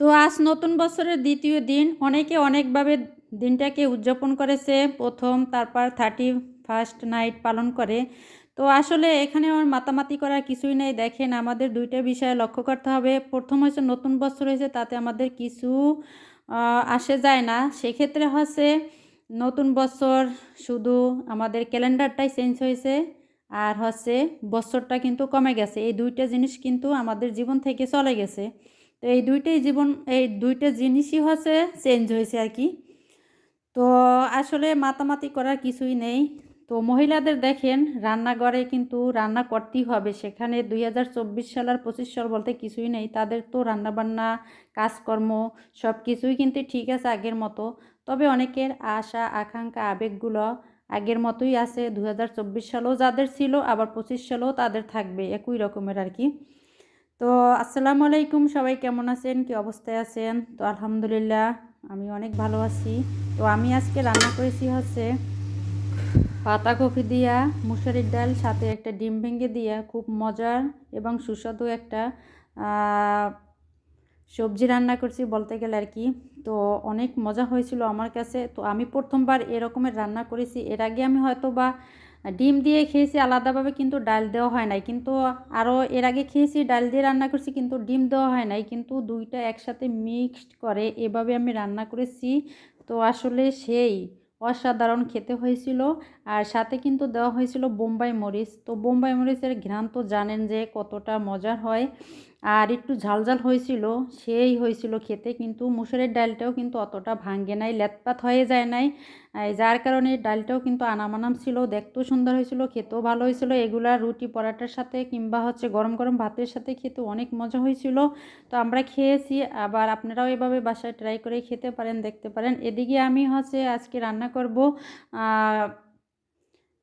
তো আজ নতুন বছরের দ্বিতীয় দিন। অনেকে অনেকভাবে দিনটাকে উদযাপন করেছে প্রথম, তারপর থার্টি ফার্স্ট নাইট পালন করে। তো আসলে এখানে আমার মাতামাতি করার কিছুই নেই। দেখেন, আমাদের দুইটা বিষয় লক্ষ্য করতে হবে। প্রথম হচ্ছে নতুন বছর হয়েছে, তাতে আমাদের কিছু আসে যায় না। সেক্ষেত্রে হচ্ছে নতুন বছর শুধু আমাদের ক্যালেন্ডারটাই চেঞ্জ হয়েছে আর হচ্ছে বছরটা কিন্তু কমে গেছে। এই দুইটা জিনিস কিন্তু আমাদের জীবন থেকে চলে গেছে। তো এই দুইটাই জীবন, এই দুইটা জিনিসই হচ্ছে চেঞ্জ হয়েছে আর কি। তো আসলে মাতামাতি করার কিছুই নেই। তো মহিলাদের দেখেন, রান্নাঘরে কিন্তু রান্না করতেই হবে। সেখানে দুই হাজার চব্বিশ সাল আর পঁচিশ সাল বলতে কিছুই নেই। তাদের তো রান্নাবান্না, কাজকর্ম সব কিছুই কিন্তু ঠিক আছে আগের মতো। তবে অনেকের আশা, আকাঙ্ক্ষা, আবেগগুলো আগের মতোই আছে। দু হাজার চব্বিশ সালেও যাদের ছিল, আবার পঁচিশ সালেও তাদের থাকবে। একই রকমের আর কি। তো আসসালামু আলাইকুম, সবাই কেমন আছেন? কি অবস্থায় আছেন? তো আলহামদুলিল্লাহ, আমি অনেক ভালো আছি। তো আমি আজকে রান্না করেছি হচ্ছে পাতাকপি দিয়া, মুসুরির ডাল, সাথে একটা ডিম ভেঙে দিয়া, খুব মজার এবং সুস্বাদু একটা সবজি রান্না করছি বলতে গেলে আর কি। তো অনেক মজা হয়েছিল আমার কাছে। তো আমি প্রথমবার এরকমের রান্না করেছি। এর আগে আমি হয়তো বা ডিম দিয়ে খেয়েছি, আলাদাভাবে কিন্তু ডাল দেওয়া হয় নাই। কিন্তু আরও এর আগে খেয়েছি, ডাল দিয়ে রান্না করছি, কিন্তু ডিম দেওয়া হয় নাই। কিন্তু দুইটা একসাথে মিক্সড করে এভাবে আমি রান্না করেছি। তো আসলে সেই অসাধারণ খেতে হয়েছিল। আর সাথে কিন্তু দেওয়া হয়েছিল বোম্বাই মরিচ। তো বোম্বাই মরিচের ঘ্রাণ তো জানেন যে কতটা মজার হয়। আর একটু ঝালঝাল হয়েছিল, সেই হয়েছিল খেতে, কিন্তু মুসুরের ডালটাও কিন্তু অতটা ভাঙ্গে নাই, লেতপাত হয়ে যায় নাই। যার কারণে ডালটাও কিন্তু আনামানাম ছিল, দেখতেও সুন্দর হয়েছিল, খেতেও ভালো হয়েছিল। এগুলা রুটি পরাটার সাথে কিংবা হচ্ছে গরম গরম ভাতের সাথে খেতে অনেক মজা হয়েছিল। তো আমরা খেয়েছি, আবার আপনারাও এভাবে বাসায় ট্রাই করে খেতে পারেন, দেখতে পারেন। এদিকে আমি হচ্ছে আজকে রান্না করব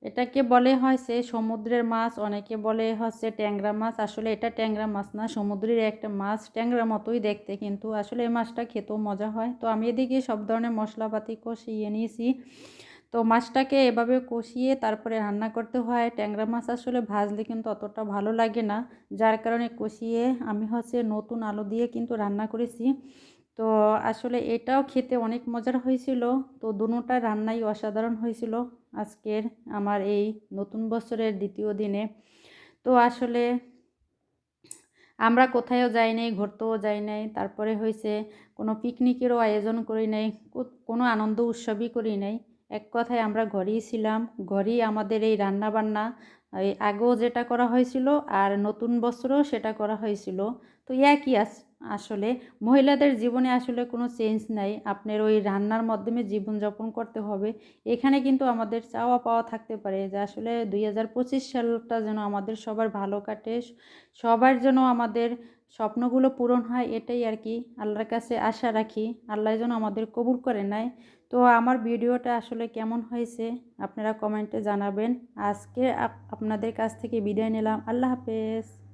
এটাকে বলে হচ্ছে সমুদ্রের মাছ, অনেকে বলে হচ্ছে ট্যাংরা মাছ। আসলে এটা ট্যাংরা মাছ না সমুদ্রের একটা মাছ। ট্যাংরা মতোই দেখতে কিন্তু। আসলে এই মাছটা খেতেও মজা হয়। তো আমি এদিকে সব ধরনের মশলাপাতি কষিয়ে নিয়েছি। তো মাছটাকে এভাবে কষিয়ে তারপরে রান্না করতে হয়। ট্যাংরা মাছ আসলে ভাজলে কিন্তু অতটা ভালো লাগে না। যার কারণে কষিয়ে আমি হচ্ছে নতুন আলু দিয়ে কিন্তু রান্না করেছি। তো আসলে এটাও খেতে অনেক মজার হয়েছিল। তো দুটোটা রান্নাই অসাধারণ হয়েছিল আজকের আমার এই নতুন বছরের দ্বিতীয় দিনে। তো আসলে আমরা কোথায়ও যাই নাই, ঘুরতেও যাই নাই, তারপরে হয়েছে কোনো পিকনিকেরও আয়োজন করি নাই কোনো আনন্দ উৎসবই করি নাই। এক কথায় আমরা ঘরেই ছিলাম, ঘরেই আমাদের এই রান্না এই আগেও যেটা করা হয়েছিল আর নতুন বছরও সেটা করা হয়েছিল। তো একই আস- আসলে মহিলাদের জীবনে আসলে কোনো চেঞ্জ নাই। আপনার ওই রান্নার মাধ্যমে জীবনযাপন করতে হবে। এখানে কিন্তু আমাদের চাওয়া পাওয়া থাকতে পারে যে আসলে দুই হাজার পঁচিশ সালটা যেন আমাদের সবার ভালো কাটে। সবার যেন আমাদের স্বপ্নগুলো পূরণ হয় এটাই আর কি। আল্লাহর কাছে আশা রাখি। আল্লাহ যেন আমাদের কবুল করে নেয়। তো আমার ভিডিওটা আসলে কেমন হয়েছে আপনারা কমেন্টে জানাবেন। আজকে আপ- আপনাদের কাছ থেকে বিদায় নিলাম। আল্লাহ হাফেজ।